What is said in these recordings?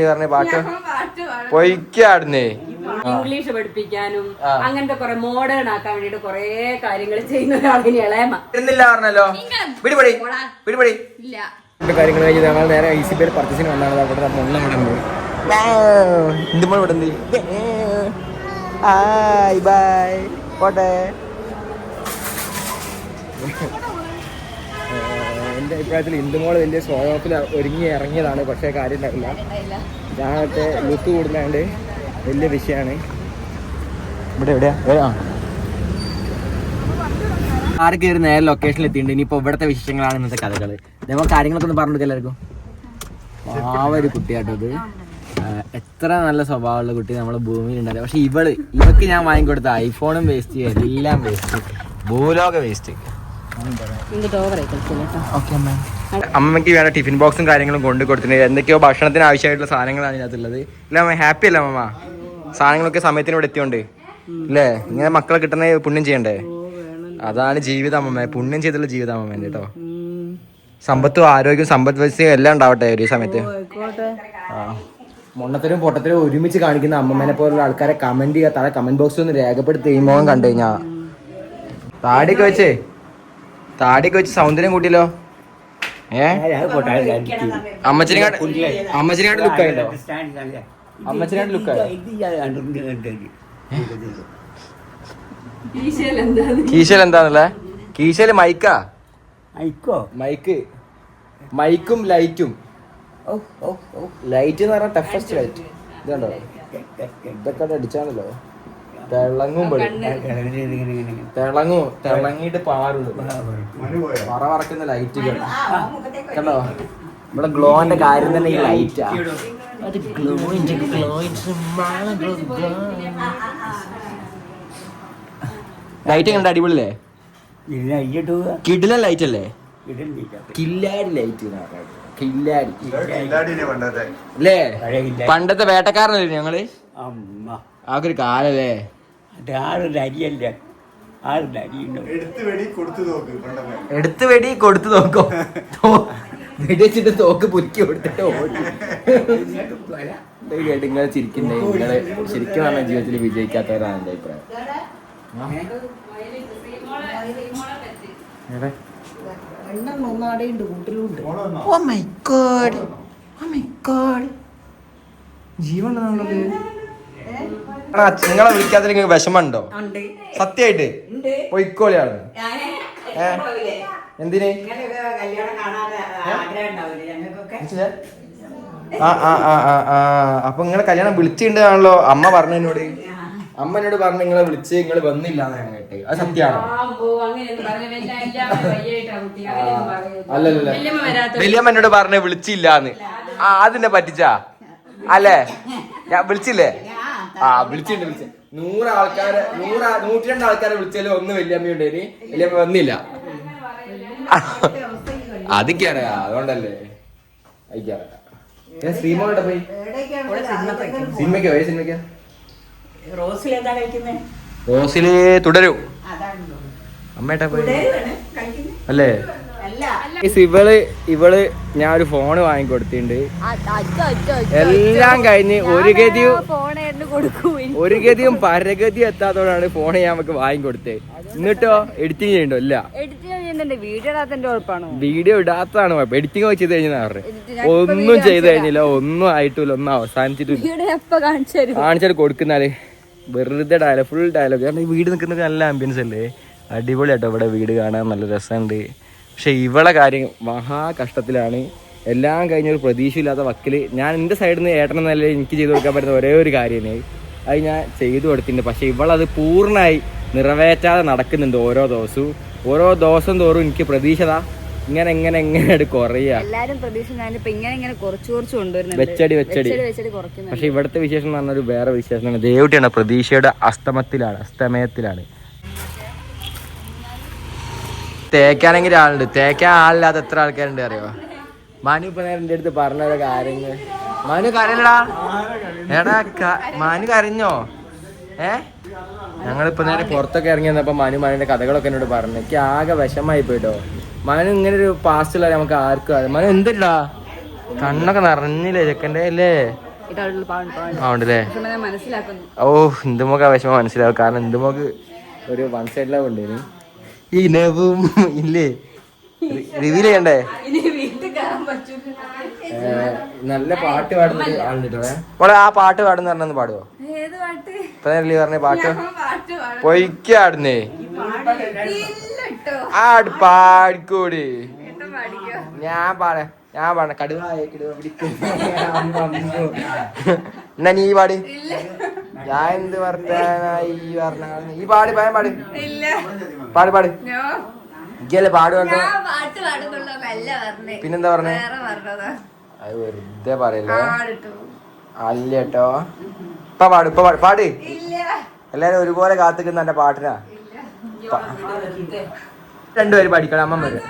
പറഞ്ഞ പാട്ട്? പൊയ്ക്കാടുന്നേ ഇംഗ്ലീഷ് പഠിപ്പിക്കാനും. അങ്ങനത്തെ കുറെ മോഡേൺ ആക്കാൻ വേണ്ടിട്ട് കുറെ കാര്യങ്ങൾ ചെയ്യുന്ന ഒരാളിനി ഇളയമ്മ. ഇരുന്നില്ല പറഞ്ഞല്ലോ. പിടിപടി പിടിപടി ഇല്ല. കാര്യങ്ങൾ കഴിഞ്ഞ് ഞങ്ങൾ നേരെ ഐ സി ബി പർച്ചേസിന് വന്നാണ്. അവിടെ മുള്ള ഇവിടെ ഉണ്ട്. ഇന്തുമ്പോൾ ഇവിടെ ഉണ്ട്? ഹായ് ബൈ പോട്ടെ. എന്റെ അഭിപ്രായത്തിൽ ഇന്ദുമോൾ വലിയ ഷോ ഓഫിൽ ഒരുങ്ങി ഇറങ്ങിയതാണ്. പക്ഷേ കാര്യം ഉണ്ടായില്ല ഞാനത്തെ ലുക്ക് കൂടുന്നതുകൊണ്ട് വലിയ വിഷയമാണ് ഇവിടെ എവിടെയാ? ആ. കയറി നേരെ ലൊക്കേഷനിൽ എത്തിയിട്ടുണ്ട്? ഇനിയിപ്പോ ഇവിടുത്തെ വിശേഷങ്ങളാണ് ഇന്നത്തെ കഥകൾ ഇതേപോലെ കാര്യങ്ങളൊക്കെ ഒന്ന് പറഞ്ഞു എല്ലാവർക്കും. ആ ഒരു കുട്ടിയാട്ടോ ഇത്. എത്ര നല്ല സ്വഭാവമുള്ള കുട്ടി നമ്മളെ ഭൂമിയിൽ ഉണ്ടായിരുന്നു. പക്ഷെ ഇവൾ ഇവക്ക് ഞാൻ വാങ്ങിക്കൊടുത്ത ഐഫോണും വേസ്റ്റ് എല്ലാം വേസ്റ്റ് ഭൂലോക വേസ്റ്റ് അമ്മയ്ക്ക് വേണ്ട ടിഫിൻ ബോക്സും കാര്യങ്ങളും കൊണ്ടു കൊടുത്തിട്ടുണ്ട്. എന്തൊക്കെയോ ഭക്ഷണത്തിന് ആവശ്യമായിട്ടുള്ള സാധനങ്ങളാണ് ഇതിനകത്തുള്ളത്. ഇല്ല അമ്മ ഹാപ്പി അല്ല അമ്മ? സാധനങ്ങളൊക്കെ സമയത്തിന് ഇവിടെ എത്തിയോണ്ട്. അല്ലേ ഇങ്ങനെ മക്കളെ കിട്ടുന്ന പുണ്യം ചെയ്യണ്ടേ? അതാണ് ജീവിതം അമ്മമ്മ പുണ്യം ചെയ്തുള്ള ജീവിതം അമ്മ കേട്ടോ. സമ്പത്തും ആരോഗ്യവും സമ്പത്ത് വ്യവസ്ഥയും എല്ലാം ഉണ്ടാവട്ടെ ഒരു സമയത്ത്. ആ. മൊണ്ണത്തിനും പൊട്ടത്തിനും ഒരുമിച്ച് കാണിക്കുന്ന അമ്മമ്മേനെ പോലുള്ള ആൾക്കാരെ കമന്റ് ചെയ്യുക. താഴെ കമന്റ് ബോക്സിൽ ഒന്ന് രേഖപ്പെടുത്തി ഈ മോഹം കണ്ടു കഴിഞ്ഞാ. താടിയൊക്കെ വെച്ചേ. താടിയൊക്കെ വെച്ച് സൗന്ദര്യം കൂട്ടിയല്ലോ. ഏ? ലുക്കായിട്ടോ ലുക്കായോ കീശയിൽ എന്താന്നല്ലേ? കീശയിൽ മൈക്കാ? മൈക്കോ? മൈക്ക്. മൈക്കും ലൈറ്റും. ലൈറ്റ് എന്ന് പറഞ്ഞാൽ ടഫസ്റ്റ് ലൈറ്റ് ഇതുണ്ടോ? ഇതൊക്കെ അടിച്ചാണല്ലോ. തിളങ്ങും തിളങ്ങും. തിളങ്ങിയിട്ട് പാറുള്ളൂ പറ. പറക്കുന്ന ലൈറ്റ് കണ്ടോ? നമ്മുടെ ഗ്ലോന്റെ കാര്യം തന്നെ ഈ ലൈറ്റാ. അത് ഗ്ലോയിന്റെ ലൈറ്റ് കണ്ട അടിപൊളിയല്ലേ? കിടിലൻ ലൈറ്റ് അല്ലേ ഇടണ്ടില്ല കില്ലാടി ലൈറ്റ് കില്ലാടി. പണ്ടത്തെ? അല്ലേ പഴകില്ല പണ്ടത്തെ വേട്ടക്കാരനല്ലേ ഞങ്ങൾ? അമ്മ. ആ ഒരു കാലല്ലേ? ആറൊരു അരിയല്ല? ആറൊരു അരിയുണ്ടോ എടുത്ത് വെടി കൊടുത്തു നോക്ക് പണ്ടത്തെ എടുത്ത് വെടി കൊടുത്തു നോക്കോ വെടിച്ചിട്ട് തോക്ക് പുരുക്കി കൊടുത്തിട്ട് ഓടി. കേട്ട് ഇങ്ങനെ ചിരിക്കുന്നേ നിങ്ങൾ ശരിക്കും പറഞ്ഞ ജീവിതത്തിൽ വിജയിക്കാത്തവരാണ് എന്റെ അഭിപ്രായം. എവിടെ? നിങ്ങളെ വിളിക്കാത്ത നിങ്ങൾക്ക് വിഷമമുണ്ടോ? സത്യമായിട്ട്? പൊയ്ക്കോളിയാണ്? എന്തിന്? ആ ആ ആ ആ ആ അപ്പൊ നിങ്ങളെ കല്യാണം വിളിച്ചിട്ടുണ്ടാണല്ലോ അമ്മ പറഞ്ഞു എന്നോട് അമ്മ എന്നോട് പറഞ്ഞു നിങ്ങളെ വിളിച്ച് നിങ്ങൾ വന്നില്ല കേട്ട്. അത് സത്യാണ് അല്ലല്ല വലിയമ്മ എന്നോട് പറഞ്ഞ വിളിച്ചില്ലാന്ന്. ആ അതിനെ പറ്റിച്ചാ? അല്ലേ? ഞാൻ വിളിച്ചില്ലേ? ആ വിളിച്ചിട്ടുണ്ട് വിളിച്ച. നൂറ് ആൾക്കാരെ നൂറ് നൂറ്റി രണ്ട് ആൾക്കാരെ വിളിച്ചാലും ഒന്ന് വല്യമ്മ ഉണ്ടായിന് വല്യമ്മ വന്നില്ല. അതിക്കറിയാ അതുകൊണ്ടല്ലേ. അയക്കാറ ശ്രീമോളുടെ പോയി. സിനിമയ്ക്കോ ഏത് സിനിമയ്ക്കാ? റോസിൽ തുടരൂ. അമ്മേട്ടാ പോയി? അല്ലേ? ഇവൾ ഇവൾ ഞാൻ ഒരു ഫോണ് വാങ്ങിക്കൊടുത്തിട്ടുണ്ട് എല്ലാം കഴിഞ്ഞ് ഒരു ഗതിയും ഒരു ഗതിയും പരഗതിയും എത്താത്തോടാണ് ഫോൺ ഞാൻ നമുക്ക് വാങ്ങിക്കൊടുത്തത് എന്നിട്ടോ എഡിറ്റിംഗ് ചെയ്യണ്ടോ ഇല്ല. വീഡിയോ ഇടാത്തതാണ് കുഴപ്പം. എഡിറ്റിംഗ് ഒക്കെ ചെയ്ത് കഴിഞ്ഞാൽ ഒന്നും ചെയ്ത് കഴിഞ്ഞില്ല. ഒന്നും ആയിട്ടില്ല. ഒന്നും അവസാനിച്ചിട്ടില്ല. കാണിച്ചാൽ കൊടുക്കുന്നാൽ വെറുതെ ഡയലോഗ് ഫുൾ ഡയലോഗ് കാരണം ഈ വീട് നിൽക്കുന്നത് നല്ല ആംബിയൻസ് അല്ലേ? അടിപൊളിയാട്ടോ ഇവിടെ വീട് കാണാൻ. നല്ല രസമുണ്ട്. പക്ഷെ ഇവളെ കാര്യം മഹാ കഷ്ടത്തിലാണ്. എല്ലാം കഴിഞ്ഞ ഒരു പ്രതീക്ഷയില്ലാത്ത വക്കിൽ ഞാൻ എന്റെ സൈഡിൽ നിന്ന് ഏട്ടനെന്ന നിലയിൽ എനിക്ക് ചെയ്തു കൊടുക്കാൻ പറ്റുന്ന ഒരേ ഒരു കാര്യമാണ് അത് ഞാൻ ചെയ്തു കൊടുത്തിട്ടുണ്ട്. പക്ഷേ ഇവളത് പൂർണമായി നിറവേറ്റാതെ നടക്കുന്നുണ്ട് ഓരോ ദിവസവും. ഓരോ ദിവസം തോറും എനിക്ക് പ്രതീക്ഷത ഇങ്ങനെ എങ്ങനെ എങ്ങനെ കുറയുക എല്ലാരും പ്രതീക്ഷ ഞാനിപ്പോ ഇങ്ങനെ ഇങ്ങനെ കുറച്ച് കുറച്ച് കൊണ്ടുവരുന്നുണ്ട്. വെച്ചടി വെച്ചടി. പക്ഷെ ഇവിടുത്തെ വിശേഷം എന്ന് പറഞ്ഞാൽ വേറെ വിശേഷമാണ്. ദേവട്ടിയാണ് പ്രതീക്ഷയുടെ അസ്തമത്തിലാണ് അസ്തമയത്തിലാണ്. തേക്കാനെങ്കിൽ ആളുണ്ട് തേക്കാൻ ആളില്ലാത്ത എത്ര ആൾക്കാരുണ്ട് അറിയോ? മനു ഇപ്പൊ എന്റെ അടുത്ത് പറഞ്ഞ കാര്യങ്ങൾ മനു കരയല്ലടാ. എടാ മാനു കരഞ്ഞോ? ഏ? ഞങ്ങളിപ്പോ നേരെ പുറത്തൊക്കെ ഇറങ്ങി വന്നപ്പോ മനു മനുവിന്റെ കഥകളൊക്കെ എന്നോട് പറഞ്ഞു. എനിക്ക് ആകെ വിഷമായി പോയിട്ടോ മനു ഇങ്ങനെ ഒരു പാസ്റ്റുള്ള നമുക്ക് ആർക്കും അറിയാം. മനു എന്തിട്ടാ? കണ്ണൊക്കെ നിറഞ്ഞില്ലേ ചെക്കന്റെ അല്ലേ ഇതാളുള്ള ഓ ഹിന്ദുമോക്ക് ആ വിഷമം മനസ്സിലാവും. കാരണം ഹിന്ദുമോക്ക് ഒരു വൺ സൈഡ് ലവ് ഉണ്ട് ഈ നവും ഇല്ലേ? റിവീൽ ചെയ്യണ്ടേ? നല്ല പാട്ട് പാടുന്ന മോളെ ആ പാട്ട് പാടുന്ന പറഞ്ഞൊന്ന് പാടുവോ? ഏത് പാട്ട്? ഇപ്പൊ നേരല്ലേ പറഞ്ഞ പാട്ട്. പാട്ട് പാടും. പൊയ്ക്കാടുന്നേ ഇല്ലട്ടോ. ആട് പാടിക്കൂടി ഞാൻ പാടേ. ഞാൻ പാട. കടുവായ കിടുവ പിടിക്കും. എന്നാ നീ പാടി? ഞാൻ എന്ത് വർത്താനായി ഈ പറഞ്ഞ ഈ പാടി പാടി പാടി. ഇല്ല. പാടി പാട്. ഇജ്ജല്ലേ പാട് പിന്നെന്താ പറഞ്ഞേ? അത് വെറുതെ പറയല്ലേ? അല്ല കേട്ടോ ഇപ്പൊ പാട് ഇപ്പൊ പാട്. പാട്. എല്ലാരും ഒരുപോലെ കാത്തിക്കുന്ന എന്റെ പാട്ടിനാ. രണ്ടുപേര് പാടിക്കളി അമ്മ വരും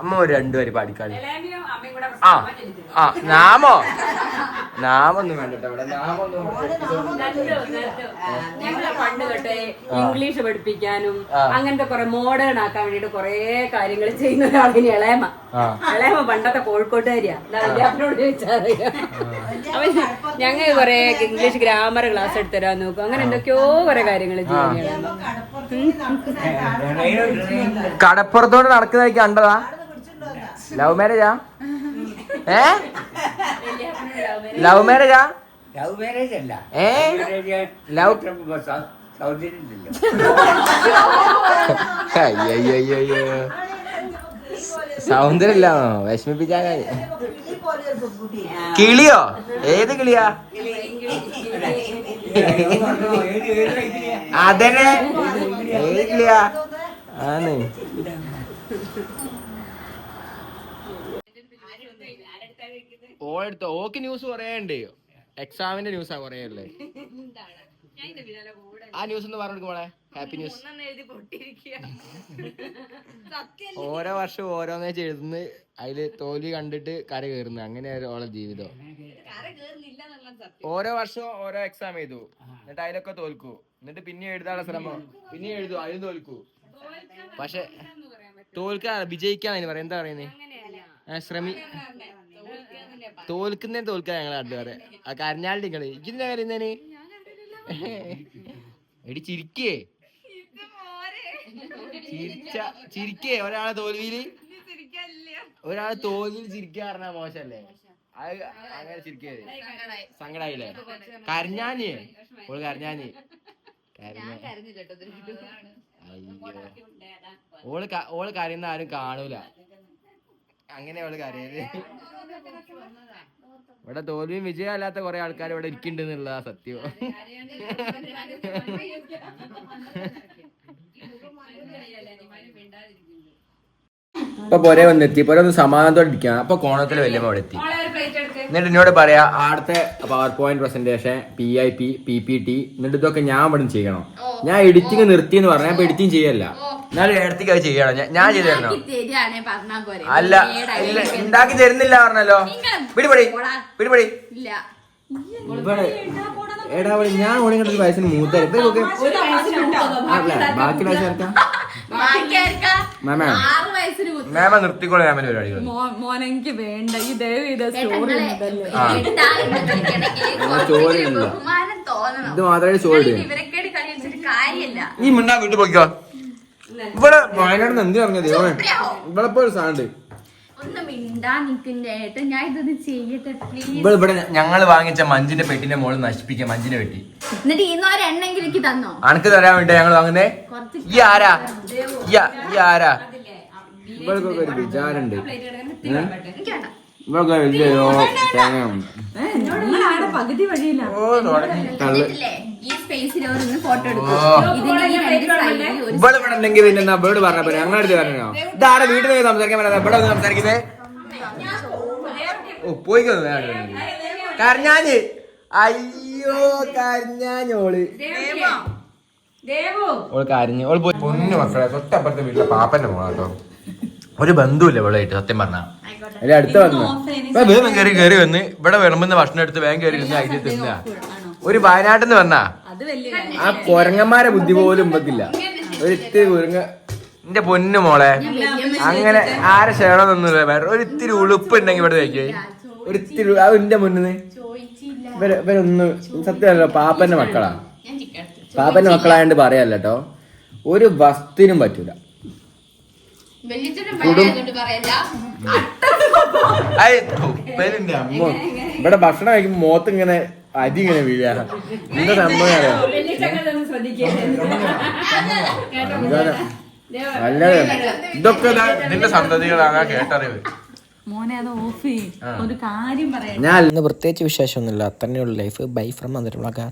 അമ്മ ഒരു രണ്ടുപേര് പാടിക്കാളി ആ ആ നാമോ? നാമൊന്നും വേണ്ടട്ടോ ഇവിടെ. നാമൊന്നും ഞങ്ങളെ പണ്ട് തൊട്ടേ ഇംഗ്ലീഷ് പഠിപ്പിക്കാനും. അങ്ങനത്തെ കുറെ മോഡേൺ ആക്കാൻ വേണ്ടിട്ട് കുറെ കാര്യങ്ങൾ ചെയ്യുന്ന ഒരാളിന് ഇളയമ ഇളയമ ഇളയമ്മ പണ്ടത്തെ കോഴിക്കോട്ടുകാരിയാ. വല്യാപ്പനോട് ചോദിച്ചറിയാം? അപ്പൊ ഞങ്ങൾ കുറെ ഇംഗ്ലീഷ് ഗ്രാമർ ക്ലാസ് എടുത്തു തരാൻ നോക്കും. അങ്ങനെ എന്തൊക്കെയോ കുറെ കാര്യങ്ങൾ ചെയ്യുന്ന കടപ്പുറത്തോട് നടക്കുന്നതായി കണ്ടതാ. ലവ് മാരേജാ ഏ? ലവ് മാരേജാ ലവ് മാരേജ് അല്ല. ഏ? ലവ് സൗന്ദര്യമില്ലല്ലോ വിഷമിപ്പിച്ചാ സൗന്ദര്യമില്ലാന്നോ വിഷമിപ്പിച്ചാൽ കിളിയോ? ഏത് കിളിയാ? അതന്നെ. ഏത് കിളിയാ? ആണ്. ഓളെടുത്തോ ഓക്ക് ന്യൂസ് പറയണ്ടേ എക്സാമിന്റെ ന്യൂസാ ആ ഉള്ളത് ആ ന്യൂസ് ഒന്ന് പറഞ്ഞു മോളെ. ഹാപ്പി ന്യൂസ് ഓരോ വർഷം ഓരോന്നേ എഴുതുന്ന അതിൽ തോൽവി കണ്ടിട്ട് കര കയറുന്നു. അങ്ങനെ ഓളെ ജീവിതം. ഓരോ വർഷവും ഓരോ എക്സാം എഴുതു. എന്നിട്ട് അതിലൊക്കെ തോൽക്കൂ. എന്നിട്ട് പിന്നെ എഴുതാനുള്ള ശ്രമം. പിന്നെ എഴുതു അതിലും തോൽക്കൂ. പക്ഷെ തോൽക്കാ വിജയിക്കാൻ പറയാം. എന്താ പറയുന്നേ? ശ്രമി തോൽക്കുന്നേ തോൽക്കാൻ ഞങ്ങൾ നാട്ടുകാരെ. ആ കരഞ്ഞാളുടെ നിങ്ങൾ ഇജിന്റെ കരുന്നേന് എടി ചിരിക്കേ. ചിരിച്ച ചിരിക്കേ. ഒരാളെ തോൽവിയിൽ. ഒരാളെ തോൽവിയിൽ ചിരിക്കാ പറഞ്ഞാ മോശല്ലേ? അത് അങ്ങനെ ചിരിക്കേ സങ്കടായില്ലേ? കരഞ്ഞാനി ഓൾ കരഞ്ഞാനി ഓൾ ഓൾ കരയുന്ന ആരും കാണൂല. അങ്ങനെ അവൾ കരയൽ ഇവിടെ തോൽവിയും വിജയം അല്ലാത്ത കുറെ ആൾക്കാർ ഇവിടെ ഇരിക്കണ്ടെന്നുള്ള എന്നുള്ളതാ സത്യം ഇപ്പൊ പൊരെ വന്നെത്തി. പൊരെ ഒന്ന് സമാധാനത്തോടെ ഇരിക്കാം അപ്പൊ കോണത്തിൽ വല്യമ്മ അവിടെ എത്തി. എന്നിട്ട് എന്നോട് പറയാ ആടത്തെ power point presentation P I P P P T എന്നിട്ട് ഇതൊക്കെ ഞാൻ ഇവിടെ ചെയ്യണം. ഞാൻ എഡിറ്റിംഗ് നിർത്തി എന്ന് പറഞ്ഞാൽ എഡിറ്റിംഗ് ചെയ്യല്ല. എന്നാലും ഇടത്തേക്ക് അത് ചെയ്യണം. ഞാൻ- ഞാൻ ചെയ്തു തരണോ? ശരിയാണേ പറഞ്ഞാ പോരെ. അല്ല ഇല്ല ഉണ്ടാക്കി തരുന്നില്ല പറഞ്ഞല്ലോ. പിടിപടി പിടിപടി എടാ ഞാൻ ഓണിങ്ങോട്ട് വയസ്സിന് അല്ല ബാക്കി മാമ നിർത്തിക്കോളെ. മാമിന്റെ പരിപാടികൾ മോനെനിക്ക് വേണ്ട. ഈ ദയവ് ഇത് മാത്രമേ കാര്യമില്ല. ഈ മുന്നാ വീട്ടിൽ പോയിക്കോ. ഇവിടെ വയനാട് എന്ത് പറഞ്ഞത് ഇവിടെ ഇപ്പൊ ഒരു സാധനം ഒന്ന് മിണ്ടാ നിൽക്കുന്ന ഏട്ടൻ ഞാൻ ഇതൊന്ന് ചെയ്യട്ടെ പ്ലീസ് ഇവിടെ ഇവിടെ ഞങ്ങൾ വാങ്ങിച്ച മഞ്ചിന്റെ പെട്ടിന്റെ മോൾ നശിപ്പിക്കാം മഞ്ചിന്റെ പെട്ടി. അനക്ക് തരാൻ വേണ്ടി ഞങ്ങൾ വാങ്ങുന്നേ? ഈ ആരാ? ഈ ആരാ? ഇവൾക്കൊക്കെ ഒരു വിചാരണ്ട്. ഇവൾക്കൊക്കെ വലിയ ഓ തുടങ്ങി. തള്ളു. ഫോട്ടോ എടുക്കും. ഇവിടെ ഇവിടെ ഉണ്ടെങ്കിൽ പിന്നെ എന്നാ ഇവിടെ പറഞ്ഞ പോലെ ഞങ്ങളുടെ അടുത്ത് പറഞ്ഞോ ഇതാരെ വീട്ടിൽ നിന്ന് സംസാരിക്കാൻ പറ്റാതെ ഇവിടെ വന്ന് സംസാരിക്കുന്നേ? ഓ പോയിക്കോ കരഞ്ഞാഞ്ഞ് അയ്യോ കരഞ്ഞാഞ്ഞോൾ. ഓൾ കരഞ്ഞു. പോയി. പൊന്നു മക്കളെ തൊട്ടപ്പുറത്തെ വീട്ടിലെ പാപ്പന്റെ മോളാട്ടോ ഒരു ബന്ധുവില്ല ഇവളായിട്ട് സത്യം പറഞ്ഞ. അല്ലെ അടുത്ത് വന്നു. വേഗം കയറി കയറി വന്ന്. ഇവിടെ വിളമ്പുന്ന ഭക്ഷണം എടുത്ത് വേഗം കയറി ഇരുന്ന് അതിൽ തിന്ന. ഒരു വയനാട്ടിൽ നിന്ന് വന്നാ ആ കൊരങ്ങന്മാരെ ബുദ്ധി പോലും ഇല്ല ഒരു ഇത്തിരി കുരങ്ങ എന്റെ പൊന്നു മോളെ അങ്ങനെ ആരെ ക്ഷേണമെന്നൊന്നുമില്ല വേറെ ഒരിത്തിരി ഉളുപ്പുണ്ടെങ്കിൽ ഉളുപ്പ് ഉണ്ടെങ്കിൽ ഇവിടെ വെക്കേ ഒരിത്തിരി അത് എന്റെ മുന്നിൽ ഇവരൊന്നും സത്യമല്ലോ പാപ്പന്റെ മക്കളാ. പാപ്പന്റെ മക്കളായോണ്ട് പറയല്ല കേട്ടോ ഒരു വസ്തുവിനും പറ്റൂല. അമ്മ. ഇവിടെ ഭക്ഷണം കഴിക്കുമ്പോ മോത്ത് ഇങ്ങനെ അരി ഇങ്ങനെ വീഴ. എന്താ സംഭവം അറിയാം വെള്ളിച്ചങ്ങളൊന്നും ശ്രദ്ധിക്കരുത് നല്ല ഇതൊക്കെ നിന്റെ സന്തതികളാണ് കേട്ടറിവ്. മോനെ അത് ഓഫ് ചെയ്യും. ഒരു കാര്യം പറയാം. ഞാൻ ഇന്ന് പ്രത്യേകിച്ച് വിശേഷമൊന്നുമില്ല. അത്രയുള്ള ലൈഫ് ബൈ ഫ്രം അതിരുള്ള